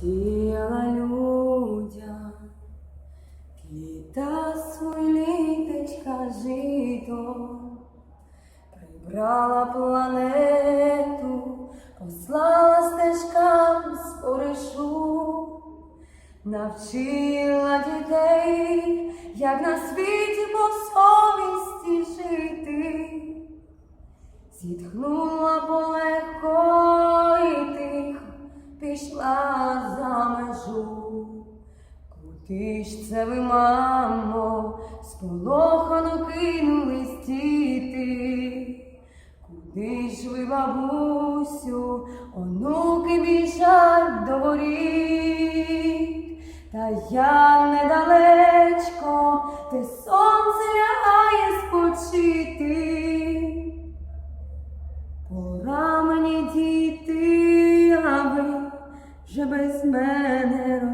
Сіяла людям літа свої літочка жито, прибрала планету, послала стежкам споришу, навчила дітей, як на світі по совісті жити. Зітхнула полегко пішла за межу. Куди ж це ви, мамо, сполохано кинулись діти? Куди ж ви, бабусю, онуки біжать до воріт? Та я недалечко, де сонце лягає спочити. Пора мені діти, вже без мене.